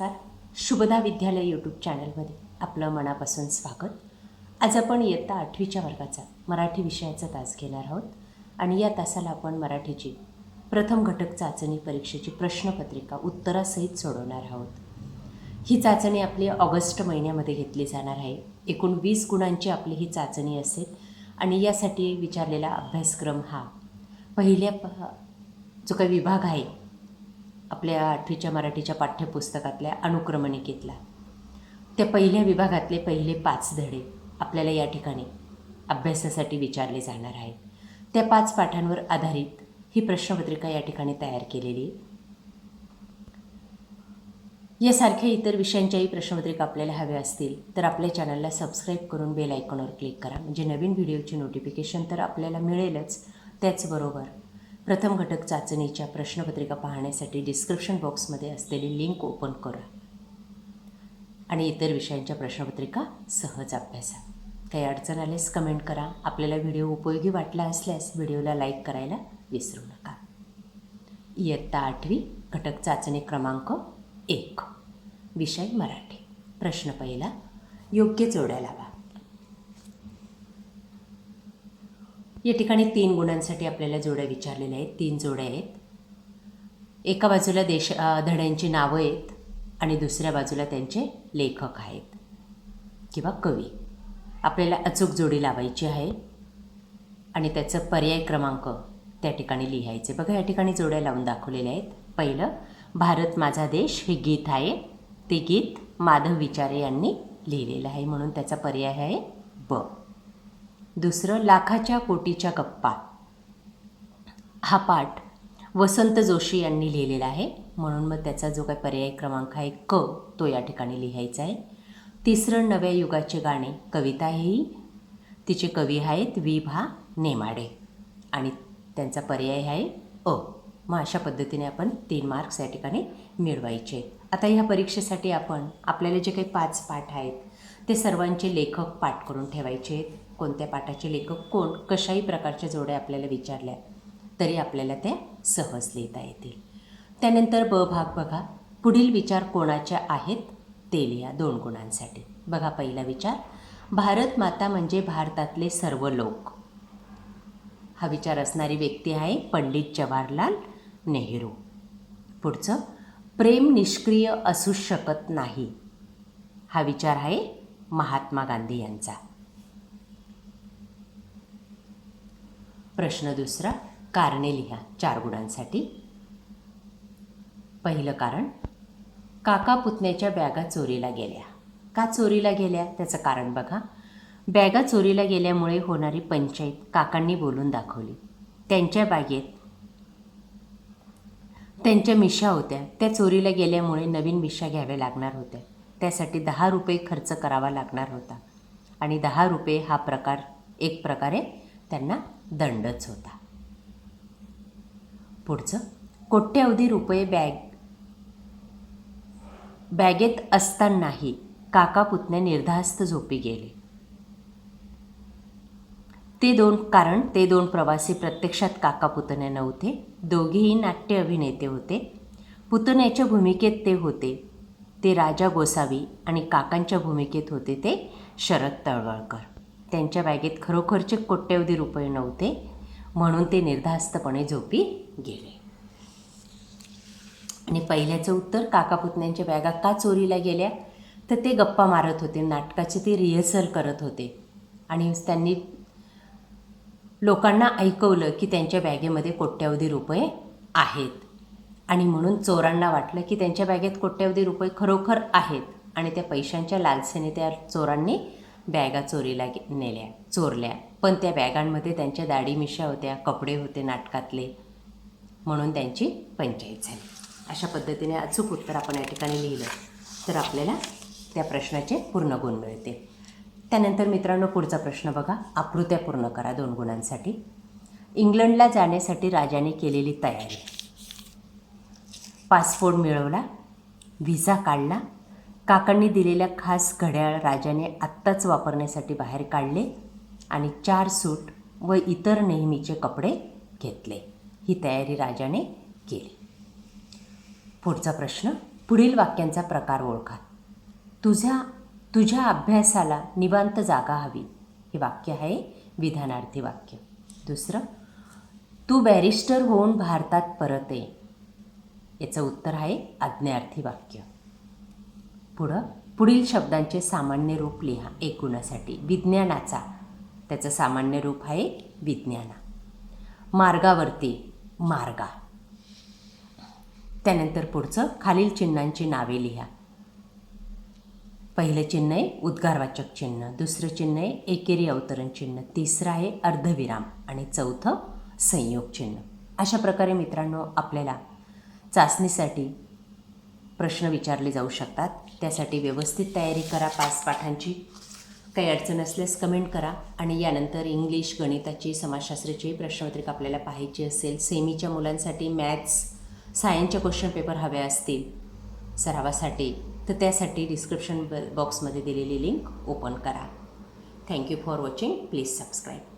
नमस्कार. शुभदा विद्यालय यूट्यूब चॅनलमध्ये आपलं मनापासून स्वागत. आज आपण इयत्ता आठवीच्या वर्गाचा मराठी विषयाचा तास घेणार आहोत आणि या तासाला आपण मराठीची प्रथम घटक चाचणी परीक्षेची प्रश्नपत्रिका उत्तरासहित सोडवणार आहोत. ही चाचणी आपली ऑगस्ट महिन्यामध्ये घेतली जाणार आहे. एकूण वीस गुणांची आपली ही चाचणी असेल आणि यासाठी विचारलेला अभ्यासक्रम हा पहिल्या प जो काही विभाग आहे आपल्या आठवीच्या मराठीच्या पाठ्यपुस्तकातल्या अनुक्रमणिकेतला. त्या पहिल्या विभागातले पहिले पाच धडे आपल्याला या ठिकाणी अभ्यासासाठी विचारले जाणार आहेत. त्या पाच पाठांवर आधारित ही प्रश्नपत्रिका या ठिकाणी तयार केलेली आहे. यासारख्या इतर विषयांच्याही प्रश्नपत्रिका आपल्याला हव्या असतील तर आपल्या चॅनलला सबस्क्राईब करून बेल आयकॉनवर क्लिक करा. म्हणजे नवीन व्हिडिओची नोटिफिकेशन तर आपल्याला मिळेलच. त्याचबरोबर प्रथम घटक चाचणीच्या प्रश्नपत्रिका पाहण्यासाठी डिस्क्रिप्शन बॉक्समध्ये असलेली लिंक ओपन करा. आणि इतर विषयांच्या प्रश्नपत्रिका सहज अभ्यासा. काही अडचण आल्यास कमेंट करा. आपल्याला व्हिडिओ उपयोगी वाटला असल्यास व्हिडिओला लाईक करायला विसरू नका. इयत्ता आठवी घटक चाचणी क्रमांक एक. विषय मराठी. प्रश्न पहिला योग्य जोड्या लावा. या ठिकाणी तीन गुणांसाठी आपल्याला जोड्या विचारलेल्या आहेत. तीन जोड्या आहेत. एका बाजूला देश धड्यांची नावं आहेत आणि दुसऱ्या बाजूला त्यांचे लेखक आहेत किंवा कवी. आपल्याला अचूक जोडी लावायची आहे आणि त्याचं पर्याय क्रमांक त्या ठिकाणी लिहायचे. बघा या ठिकाणी जोड्या लावून दाखवलेल्या आहेत. पहिलं भारत माझा देश हे गीत आहे. ते गीत माधव विचारे यांनी लिहिलेलं आहे म्हणून त्याचा पर्याय आहे ब. दुसरं लाखाच्या कोटीच्या गप्पा. हा पाठ वसंत जोशी यांनी लिहिलेला आहे. म्हणून मग त्याचा जो काही पर्याय क्रमांक आहे क तो या ठिकाणी लिहायचा आहे. तिसरं नव्या युगाचे गाणे कविता ही तिचे कवी आहेत वि भा नेमाडे. आणि त्यांचा पर्याय आहे अ. मग अशा पद्धतीने आपण तीन मार्क्स या ठिकाणी मिळवायचे. आहेत आता ह्या परीक्षेसाठी आपण आपल्याला जे काही पाच पाठ आहेत ते सर्वांचे लेखक पाठ करून ठेवायचे आहेत. कोणत्या पाठाचे लेखक कोण कशाही प्रकारच्या जोड्या आपल्याला विचारल्या तरी आपल्याला त्या सहज लिहिता येतील. त्यानंतर ब भाग बघा. पुढील विचार कोणाच्या आहेत ते लिहा दोन गुणांसाठी. बघा पहिला विचार. भारत माता म्हणजे भारतातले सर्व लोक. हा विचार असणारी व्यक्ती आहे पंडित जवाहरलाल नेहरू. पुढचं. प्रेम निष्क्रिय असू शकत नाही. हा विचार आहे महात्मा गांधी यांचा. प्रश्न दुसरा कारणे लिहा. चार गुणांसाठी. पहिलं कारण काका पुतण्याच्या बॅगा चोरीला गेल्या. का चोरीला गेल्या? त्याचं कारण बघा. बॅगा चोरीला गेल्यामुळे होणारी पंचायत काकांनी बोलून दाखवली. त्यांच्या बागेत त्यांच्या मिशा होत्या. त्या चोरीला गेल्यामुळे नवीन मिशा घ्याव्या लागणार होत्या. त्यासाठी दहा रुपये खर्च करावा लागणार होता. आणि दहा रुपये हा प्रकार एक प्रकारे त्यांना दंडच होता. पुढचं. कोट्यावधी रुपये बॅग बॅगेत असतानाही काका पुतण्या निर्धास्त झोपी गेले. ते दोन कारण ते दोन प्रवासी प्रत्यक्षात काका पुतण्या नव्हते. दोघेही नाट्य अभिनेते होते. पुतण्याच्या भूमिकेत ते होते. ते राजा गोसावी आणि काकांच्या भूमिकेत होते ते शरद तळवळकर. त्यांच्या बॅगेत खरोखरचे कोट्यवधी रुपये नव्हते म्हणून ते निर्धास्तपणे झोपी गेले. आणि पहिल्याचं उत्तर काका पुतण्यांच्या बॅगा का चोरीला गेल्या? तर ते गप्पा मारत होते नाटकाचे ते रिहर्सल करत होते. आणि त्यांनी लोकांना ऐकवलं की त्यांच्या बॅगेमध्ये कोट्यवधी रुपये आहेत. आणि म्हणून चोरांना वाटलं की त्यांच्या बॅगेत कोट्यवधी रुपये खरोखर आहेत आणि त्या पैशांच्या लालसेने त्या चोरांनी बॅगा चोरीला गे नेल्या चोरल्या. पण त्या बॅगांमध्ये त्यांच्या दाढी मिशा होत्या कपडे होते नाटकातले. म्हणून त्यांची पंचायत झाली. अशा पद्धतीने अचूक उत्तर आपण या ठिकाणी लिहिलं. तर आपल्याला त्या प्रश्नाचे पूर्ण गुण मिळतील. त्यानंतर मित्रांनो पुढचा प्रश्न बघा. आकृत्या पूर्ण करा दोन गुणांसाठी. इंग्लंडला जाण्यासाठी राजाने केलेली तयारी. पासपोर्ट मिळवला व्हिसा काढला. काकांनी दिलेल्या खास घड्याळ राजाने आत्ताच वापरण्यासाठी बाहेर काढले आणि चार सूट व इतर नेहमीचे कपडे घेतले. ही तयारी राजाने केली. पुढचा प्रश्न पुढील वाक्यांचा प्रकार ओळखा. तुझ्या तुझ्या अभ्यासाला निवांत जागा हवी. हे वाक्य आहे विधानार्थी वाक्य. दुसरं तू बॅरिस्टर होऊन भारतात परत ये. याचं उत्तर आहे आज्ञार्थी वाक्य. पुढं पुढील शब्दांचे सामान्य रूप लिहा एक गुणासाठी विज्ञानाचा. त्याचं सामान्य रूप आहे विज्ञाना. मार्गावरती मार्गा. त्यानंतर पुढचं खालील चिन्हांची नावे लिहा. पहिलं चिन्ह आहे उद्गारवाचक चिन्ह दुसरं चिन्ह आहे एकेरी अवतरण चिन्ह तिसरं आहे अर्धविराम आणि चौथं संयोग चिन्ह. अशा प्रकारे मित्रांनो आपल्याला चाचणीसाठी प्रश्न विचारले जाऊ शकतात. त्यासाठी व्यवस्थित तयारी करा पाच पाठांची. काही अडचण असल्यास कमेंट करा आणि यानंतर इंग्लिश गणिताची समाजशास्त्राची प्रश्नपत्रिका आपल्याला पाहायची असेल. सेमीच्या मुलांसाठी मॅथ्स सायन्सच्या क्वेश्चन पेपर हवे असतील. सरावासाठी तर त्यासाठी डिस्क्रिप्शन बॉक्समध्ये दिलेली लिंक ओपन करा. Thank you for watching please subscribe